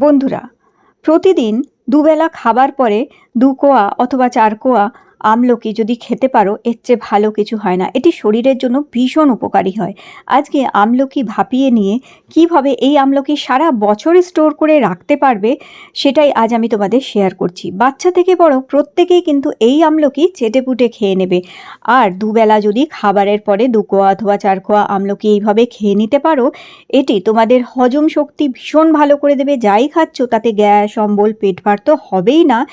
বন্ধুরা প্রতিদিন দুবেলা খাবার পরে দু কোয়া অথবা চার কোয়া আমলকি যদি খেতে পারো, এর চেয়ে ভালো কিছু হয় না। এটি শরীরের জন্য ভীষণ উপকারী হয়। আজকে আমলকি ভাপিয়ে নিয়ে কীভাবে এই আমলকি সারা বছর স্টোর করে রাখতে পারবে, সেটাই আজ আমি তোমাদের শেয়ার করছি। বাচ্চা থেকে বড় প্রত্যেকেই কিন্তু এই আমলকি চেটে পুটে খেয়ে নেবে। আর দুবেলা যদি খাবারের পরে দু কোয়া অথবা চার কোয়া আমলকি এইভাবে খেয়ে নিতে পারো, এটি তোমাদের হজম শক্তি ভীষণ ভালো করে দেবে। যাই খাচ্ছ তাতে গ্যাস, অম্বল, পেট ভার তো হবেই না।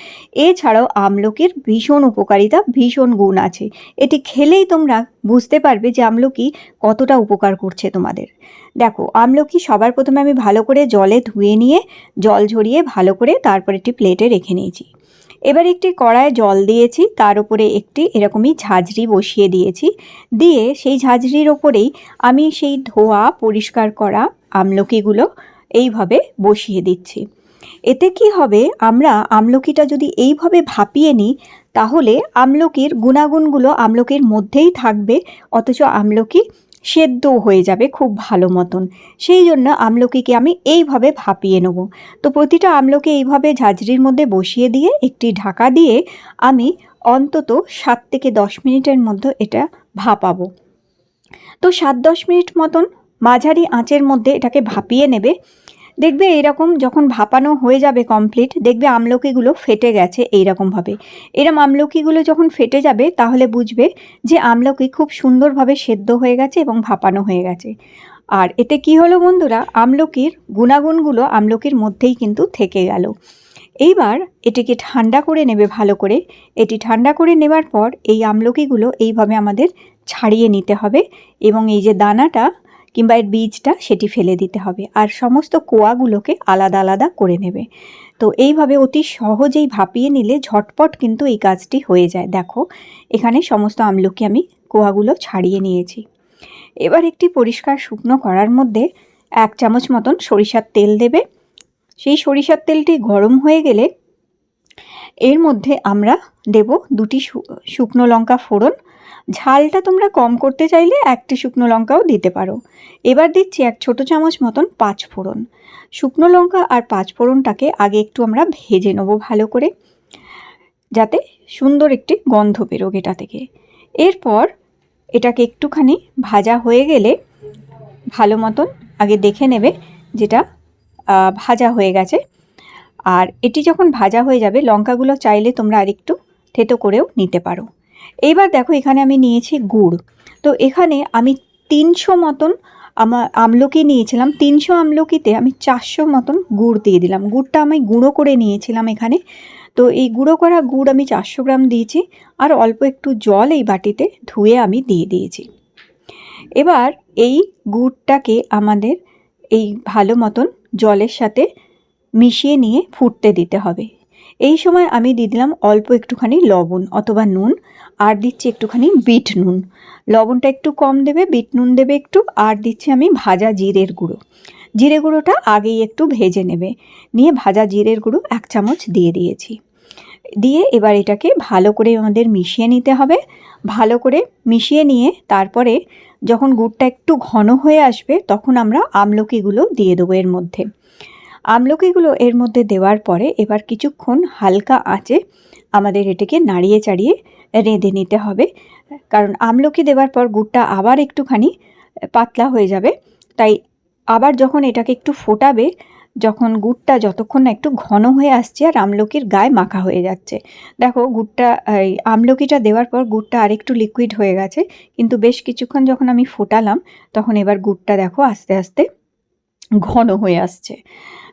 এছাড়াও আমলকির ভীষণ উপকারিতা ভীষণ গুণ আছে। এটি খেলেই তোমরা বুঝতে পারবে যে আমলকি কতটা উপকার করছে তোমাদের। দেখো, আমলকি সবার প্রথমে আমি ভালো করে জলে ধুয়ে নিয়ে, জল ঝরিয়ে ভালো করে তারপর একটি প্লেটে রেখে নিয়েছি। এবার একটি কড়ায় জল দিয়েছি, তার উপরে একটি এরকমই ঝাঁঝরি বসিয়ে দিয়েছি। দিয়ে সেই ঝাঁঝরির ওপরেই আমি সেই ধোয়া পরিষ্কার করা আমলকিগুলো এইভাবে বসিয়ে দিচ্ছি। এতে কি হবে? আমরা আমলকিটা যদি এইভাবে ভাপিয়ে নিই, তাহলে আমলকির গুণাগুণগুলো আমলকির মধ্যেই থাকবে, অথচ আমলকি সেদ্ধ হয়ে যাবে খুব ভালো মতন। সেই জন্য আমলকিকে আমি এইভাবে ভাপিয়ে নেব। তো প্রতিটা আমলকি এইভাবে ঝাঁঝরির মধ্যে বসিয়ে দিয়ে, একটি ঢাকা দিয়ে আমি অন্তত সাত থেকে দশ মিনিটের মধ্যে এটা ভাপাবো। তো সাত দশ মিনিট মতন মাঝারি আঁচের মধ্যে এটাকে ভাপিয়ে নেবে। দেখবে এরকম যখন ভাপানো হয়ে যাবে কমপ্লিট দেখবে আমলকিগুলো ফেটে গেছে এইরকমভাবে। এরম আমলকিগুলো যখন ফেটে যাবে, তাহলে বুঝবে যে আমলকি খুব সুন্দরভাবে সেদ্ধ হয়ে গেছে এবং ভাপানো হয়ে গেছে। আর এতে কি হলো বন্ধুরা, আমলকির গুণাগুণগুলো আমলকির মধ্যেই কিন্তু থেকে গেল। এইবার এটিকে ঠান্ডা করে নেবে ভালো করে। এটি ঠান্ডা করে নেবার পর এই আমলকিগুলো এইভাবে আমাদের ছাড়িয়ে নিতে হবে এবং এই যে দানাটা কিংবা এর বীজটা সেটি ফেলে দিতে হবে। আর সমস্ত কোয়াগুলোকে আলাদা আলাদা করে নেবে। তো এইভাবে অতি সহজেই ভাপিয়ে নিলে ঝটপট কিন্তু এই কাজটি হয়ে যায়। দেখো, এখানে সমস্ত আমলকি আমি কোয়াগুলো ছাড়িয়ে নিয়েছি। এবার একটি পরিষ্কার শুকনো করার মধ্যে এক চামচ মতন সরিষার তেল দেবে। সেই সরিষার তেলটি গরম হয়ে গেলে এর মধ্যে আমরা দেব দুটি শুকনো লঙ্কা ফোড়ন ঝালটা তোমরা কম করতে চাইলে একটি শুকনো লঙ্কাও দিতে পারো। এবার দিচ্ছি এক ছোট চামচ মতন পাঁচ ফোড়ন। শুকনো লঙ্কা আর পাঁচ ফোড়নটাকে আগে একটু আমরা ভেজে নেব ভালো করে, যাতে সুন্দর একটি গন্ধ বেরোক এটা থেকে। এরপর এটাকে একটুখানি ভাজা হয়ে গেলে ভালো মতন আগে দেখে নেবে যেটা ভাজা হয়ে গেছে। আর এটি যখন ভাজা হয়ে যাবে, লঙ্কাগুলো চাইলে তোমরা আরেকটু থেতো করেও নিতে পারো। এইবার দেখো এখানে আমি নিয়েছি গুড়। তো এখানে আমি তিনশো মতন আমার আমলকি নিয়েছিলাম। তিনশো আমলকিতে আমি চারশো মতন গুড় দিয়ে দিলাম। গুড়টা আমি গুঁড়ো করে নিয়েছিলাম এখানে। তো এই গুঁড়ো করা গুড় আমি চারশো গ্রাম দিয়েছি আর অল্প একটু জল এই বাটিতে ধুয়ে আমি দিয়ে দিয়েছি। এবার এই গুড়টাকে আমাদের এই ভালো মতন জলের সাথে মিশিয়ে নিয়ে ফুটতে দিতে হবে। এই সময় আমি দিয়ে দিলাম অল্প একটুখানি লবণ অথবা নুন, আর দিচ্ছি একটুখানি বিট নুন। লবণটা একটু কম দেবে, বিট নুন দেবে একটু, আর দিচ্ছি আমি ভাজা জিরের গুঁড়ো। জিরে গুঁড়োটা আগেই একটু ভেজে নেবে। নিয়ে ভাজা জিরের গুঁড়ো এক চামচ দিয়ে দিয়েছি। দিয়ে এবার এটাকে ভালো করে আমাদের মিশিয়ে নিতে হবে। ভালো করে মিশিয়ে নিয়ে তারপরে যখন গুড়টা একটু ঘন হয়ে আসবে, তখন আমরা আমলকিগুলো দিয়ে দেবো এর মধ্যে। আমলকিগুলো এর মধ্যে দেওয়ার পরে এবার কিছুক্ষণ হালকা আঁচে আমাদের এটাকে নাড়িয়ে চাড়িয়ে রেঁধে নিতে হবে। কারণ আমলকি দেওয়ার পর গুড়টা আবার একটুখানি পাতলা হয়ে যাবে। তাই আবার যখন এটাকে একটু ফোটাবে, যখন গুড়টা যতক্ষণ না একটু ঘন হয়ে আসছে আর আমলকির গায়ে মাখা হয়ে যাচ্ছে। দেখো গুড়টা, এই আমলকিটা দেওয়ার পর গুড়টা আরেকটু লিকুইড হয়ে গেছে। কিন্তু বেশ কিছুক্ষণ যখন আমি ফোটালাম, তখন এবার গুড়টা দেখো আস্তে আস্তে ঘন হয়ে আসছে।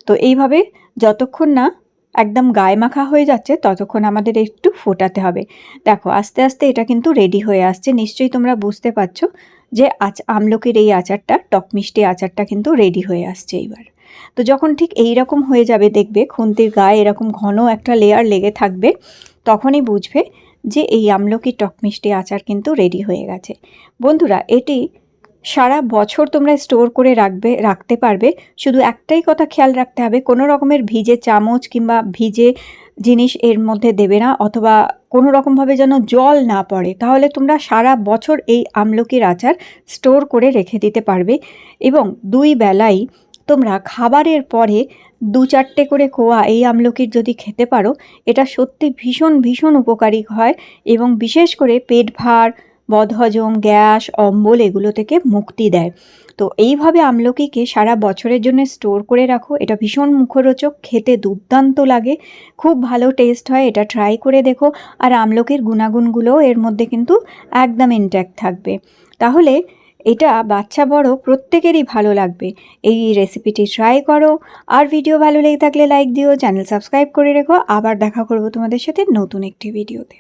তো এইভাবে যতক্ষণ না একদম গায়ে মাখা হয়ে যাচ্ছে, ততক্ষণ আমাদের একটু ফোটাতে হবে। দেখো, আস্তে আস্তে এটা কিন্তু রেডি হয়ে আসছে। নিশ্চয়ই তোমরা বুঝতে পারছ যে আচ, আমলকির এই আচারটা, টক মিষ্টি আচারটা কিন্তু রেডি হয়ে আসছে এইবার। তো যখন ঠিক এই রকম হয়ে যাবে, দেখবে খুন্তির গায়ে এরকম ঘন একটা লেয়ার লেগে থাকবে, তখনই বুঝবে যে এই আমলকি টক মিষ্টি আচার কিন্তু রেডি হয়ে গেছে। বন্ধুরা, এটি সারা বছর তোমরা স্টোর করে রাখবে, রাখতে পারবে। শুধু একটাই কথা খেয়াল রাখতে হবে, কোনো রকমের ভিজে চামচ কিংবা ভিজে জিনিস এর মধ্যে দেবে না অথবা কোনো রকমভাবে যেন জল না পড়ে। তাহলে তোমরা সারা বছর এই আমলকির আচার স্টোর করে রেখে দিতে পারবে এবং দুই বেলাই তোমরা খাবারের পরে দু চারটে করে কোয়া এই আমলকির যদি খেতে পারো, এটা সত্যি ভীষণ ভীষণ উপকারী হয় এবং বিশেষ করে পেট ভার বদহজম, গ্যাস, অম্বল এগুলো থেকে মুক্তি দেয়। তো এইভাবে আমলকিকে সারা বছরের জন্য স্টোর করে রাখো। এটা ভীষণ মুখরোচক, খেতে দুর্দান্ত লাগে, খুব ভালো টেস্ট হয়, এটা ট্রাই করে দেখো। আর আমলকির গুণাগুণগুলোও এর মধ্যে কিন্তু একদম ইনট্যাক্ট থাকবে। তাহলে এটা বাচ্চা বড় প্রত্যেকেরই ভালো লাগবে। এই রেসিপিটি ট্রাই করো। আর ভিডিও ভালো লেগে থাকলে লাইক দিও চ্যানেল সাবস্ক্রাইব করে রেখো। আবার দেখা করব তোমাদের সাথে নতুন একটি ভিডিওতে